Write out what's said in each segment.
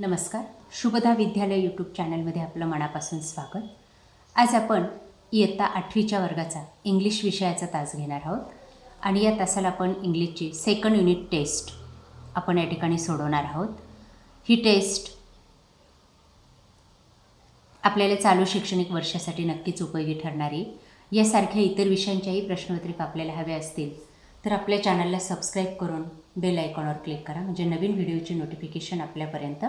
नमस्कार. शुभदा विद्यालय यूट्यूब चॅनलमध्ये आपलं मनापासून स्वागत. आज आपण इयत्ता आठवीच्या वर्गाचा इंग्लिश विषयाचा तास घेणार आहोत आणि या तासाला आपण इंग्लिशची सेकंड युनिट टेस्ट आपण या ठिकाणी सोडवणार आहोत. ही टेस्ट आपल्याला चालू शैक्षणिक वर्षासाठी नक्कीच उपयोगी ठरणारी. यासारख्या इतर विषयांच्याही प्रश्नपत्रिका आपल्याला हव्या असतील तर आपल्या चॅनलला सबस्क्राईब करून बेल आयकॉनवर क्लिक करा. म्हणजे नवीन व्हिडिओची नोटिफिकेशन आपल्यापर्यंत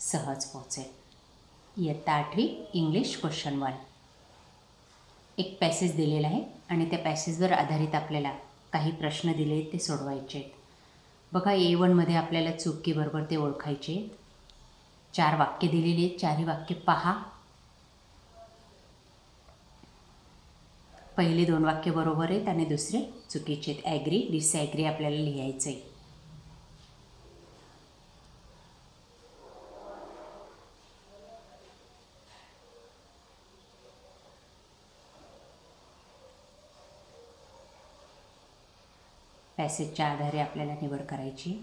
सहज पोहोचेल. इयत्ता आठवी इंग्लिश क्वेश्चन वन एक पॅसेज दिलेला आहे आणि त्या पॅसेजवर आधारित आपल्याला काही प्रश्न दिले आहेत ते सोडवायचे आहेत. बघा ए वनमध्ये आपल्याला चुकीबरोबर ते ओळखायचे आहेत. चार वाक्य दिलेली आहेत. चारही वाक्य पहा. पहिले दोन वाक्य बरोबर आहेत आणि दुसरे चुकीचे आहेत. ॲग्री डिसॲग्री आपल्याला लिहायचं आहे पॅसेजच्या आधारे आपल्याला निवड करायची.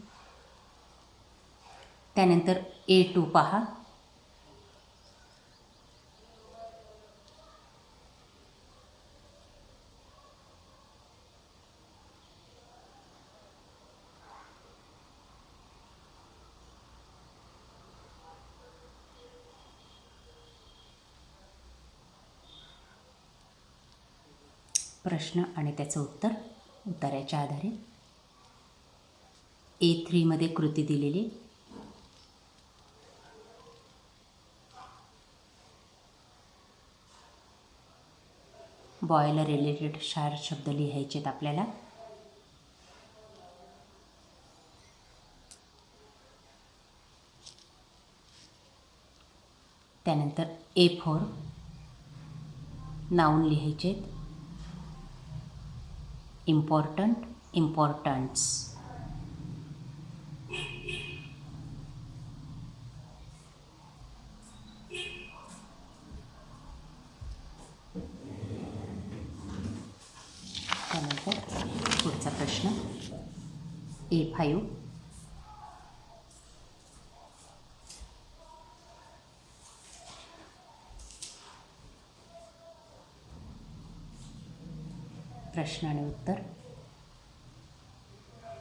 त्यानंतर ए टू पहा. प्रश्न आणि त्याचं उत्तर. उत्तराच्या आधारे. ए थ्रीमध्ये कृती दिलेली. बॉयला रिलेटेड चार शब्द लिहायचे आहेत आपल्याला. त्यानंतर ए फोर नाऊन लिहायचे आहेत. इम्पॉर्टंट इम्पॉर्टन्स त्यानंतर पुढचा प्रश्न. ए फाईव्ह प्रश्न आणि उत्तर.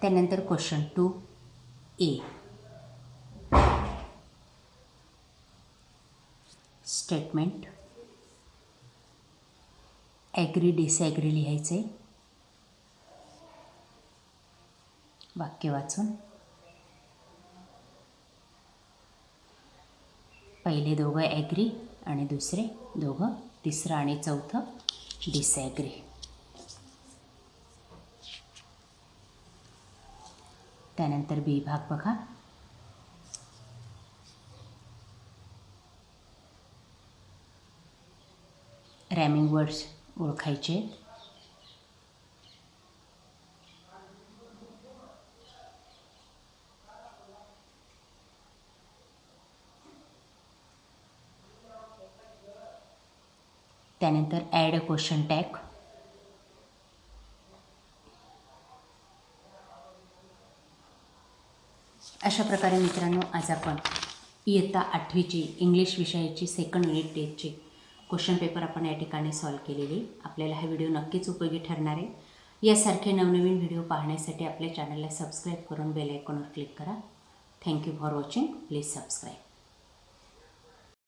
त्यानंतर question two A statement agree disagree लिहायचे. वाक्य वाचून. पहिले दोघं ॲग्री आणि दुसरे दोघं तिसरं आणि चौथं डिसॲग्री त्यानंतर बी भाग बघा. रॅमिंग वर्ड्स ओळखायचे. त्यानंतर ॲड अ क्वेश्चन टॅग अशा प्रकारे मित्रांनो आज आपण इयत्ता आठवीची इंग्लिश विषयाची सेकंड युनिट टेस्टची क्वेश्चन पेपर आपण या ठिकाणी सॉल्व केलेली. आपल्याला हा व्हिडिओ नक्कीच उपयोगी ठरणार आहे. यासारखे नवनवीन व्हिडिओ पाहण्यासाठी आपल्या चॅनलला सबस्क्राईब करून बेल आयकॉनवर क्लिक करा. Thank you for watching please subscribe